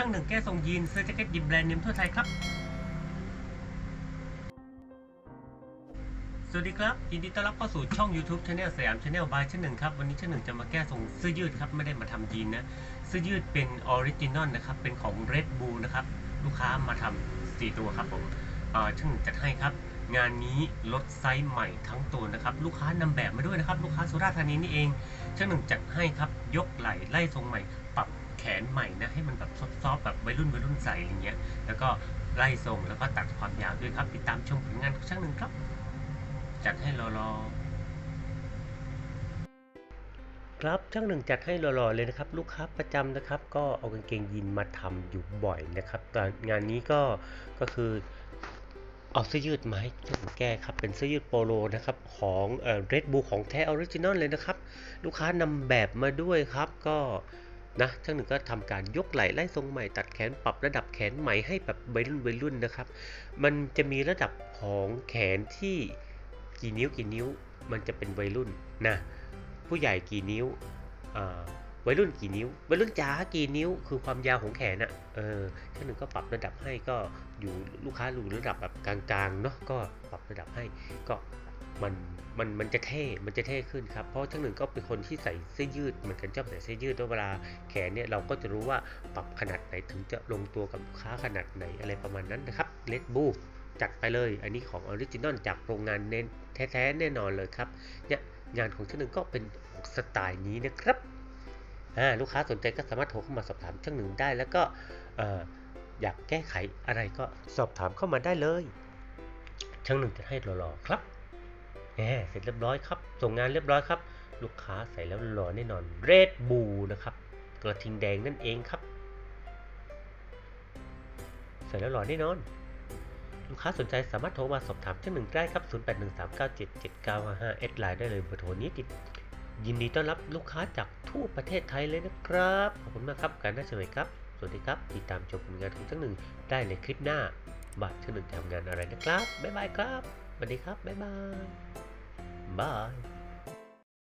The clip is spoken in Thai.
ช่างหนึ่งแก้ทรงยีนเสื้อแจ็คเก็ตยิมแบรนด์เนมทั่วไทยครับ สวัสดีครับ ยินดีต้อนรับเข้าสู่ช่อง YouTube Channel สยาม Channel by ช่างหนึ่งครับ วันนี้ช่างหนึ่งจะมาแก้ทรงเสื้อยืดครับ ไม่ได้มาทำยีนนะ เสื้อยืดเป็นออริจินอลนะครับ เป็นของ Red Bull นะครับ ลูกค้ามาทำ4ตัวครับผมช่อช่างหนึ่งจัดให้ครับ งานนี้ลดไซส์ใหม่ทั้งตัวนะครับ ลูกค้านำแบบมาด้วยนะครับ ลูกค้าสุราษฎร์ธานีนี่เองช่างหนึ่งจัดให้ครับ ยกไหล่ไล่ทรงใหม่ ปรับ แขนใหม่นะให้มันแบบซอฟๆแบบวัยรุ่นวัยรุ่นใส่อะไรเงี้ย แล้วก็ไล่ทรงแล้วก็ตัดความยาวด้วยครับ ติดตามชมผลงานของช่างหนึ่งครับ จัดให้รอรอครับช่างหนึ่งจัดให้รอๆเลยนะครับ ลูกค้าประจำนะครับ ก็เอากางเกงยีนมาทำอยู่บ่อยนะครับแต่งานนี้ก็ก็คือเอาเสื้อยืดมาให้ช่างแก้ครับ เป็นเสื้อยืดโปโลนะครับของเอ่อ Red Bull ของแท้ออริจินอลเลยนะครับ ลูกค้านำแบบมาด้วยครับก็ นะช่างหนึ่งก็ทำการยกไหล่ไล่ทรงใหม่ตัดแขนปรับระดับแขนใหม่ให้แบบวัยรุ่นวัยรุ่นนะครับ มันจะมีระดับของแขนที่กี่นิ้วกี่นิ้ว มันจะเป็นวัยรุ่นนะผู้ใหญ่กี่นิ้ววัยรุ่นกี่นิ้ววัยรุ่นจ๋ากี่นิ้ว คือความยาวของแขนอะเออช่างหนึ่งก็ปรับระดับให้ก็อยู่ลูกค้าอยู่ระดับแบบกลางๆเนาะก็ปรับระดับให้ก็ มันมันมันจะเท่ มันจะเท่ขึ้นครับ เพราะช่างหนึ่งก็เป็นคนที่ใส่เสื้อยืดเหมือนกันชอบใส่เสื้อยืดด้วยเวลาแขนเนี่ยเราก็จะรู้ว่าปรับขนาดไหนถึงจะลงตัวกับลูกค้าขนาดไหนอะไรประมาณนั้นนะครับเลดบูจัดไปเลย อันนี้ของออริจินอลจากโรงงานเน้นแท้ๆแน่นอนเลยครับ เนี่ยงานของช่างหนึ่งก็เป็นสไตล์นี้นะครับอ่าลูกค้าสนใจก็สามารถโทรเข้ามาสอบถามช่างหนึ่งได้ แล้วก็เอ่ออยากแก้ไขอะไรก็สอบถามเข้ามาได้เลย ช่างหนึ่งจะให้รอๆครับ แหมเสร็จเรียบร้อยครับ ส่งงานเรียบร้อยครับ ลูกค้าใส่แล้วหล่อแน่นอนเรดบูนะครับ กระทิงแดงนั่นเองครับ ใส่แล้วหล่อแน่นอน ลูกค้าสนใจสามารถโทรมาสอบถามที่หนึ่งได้ครับ 0813977955แอดไลน์ได้เลยเบอร์โทรนี้ติด ยินดีต้อนรับลูกค้าจากทั่วประเทศไทยเลยนะครับ ขอบคุณมากครับ การน่าเฉยครับ สวัสดีครับ ติดตามชมผลงานของทั้งหนึ่งได้ในคลิปหน้าบ่ายทั้งหนึ่งทำงานอะไรนะครับ บ๊ายบายครับสวัสดีครับ บ๊ายบาย บาย